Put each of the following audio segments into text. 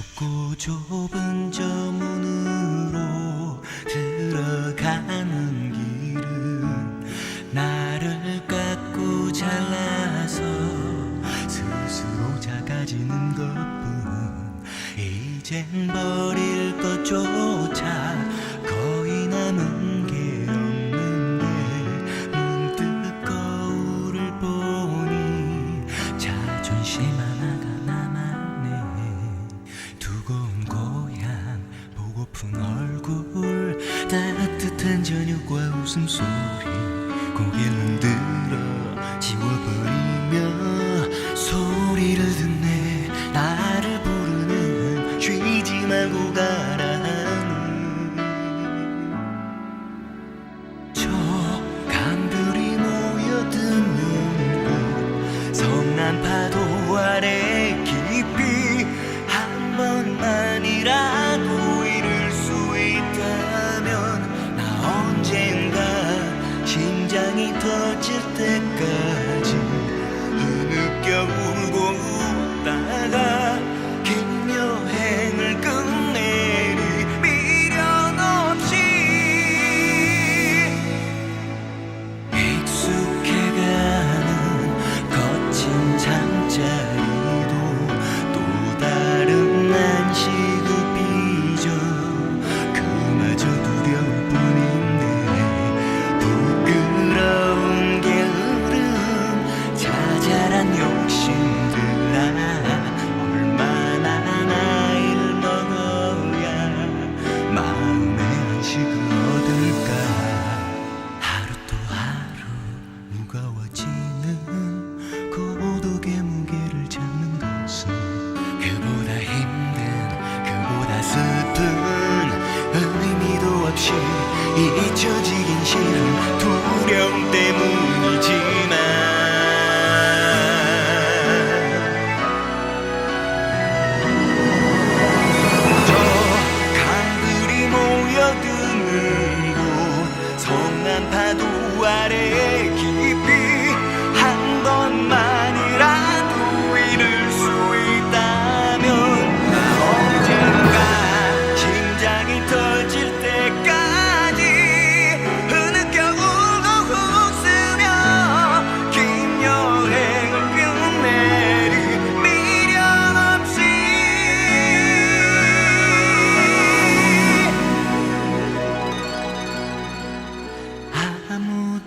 좁고 좁은 저 문으로 들어가는 길은 나를 깎고 잘라서 스스로 작아지는 것뿐. 이젠 버릴 것조차 따뜻한 저녁과 웃음소리 고개를 흔들어 지워버리며 소리를 듣네. 나를 부르는 쉬지 말고 가라는 저 강들이 모여드는 곳 성난 파도 아래 깊이 한 번만이라 잊혀지긴 싫은 두려움 때문이지만 저 강들이 모여드는 곳 성난 파도 아래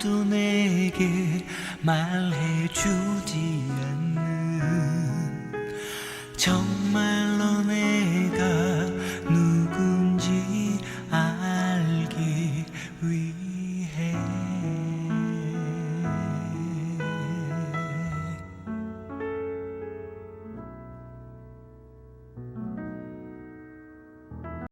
아무도 내게 말해주지 않는 정말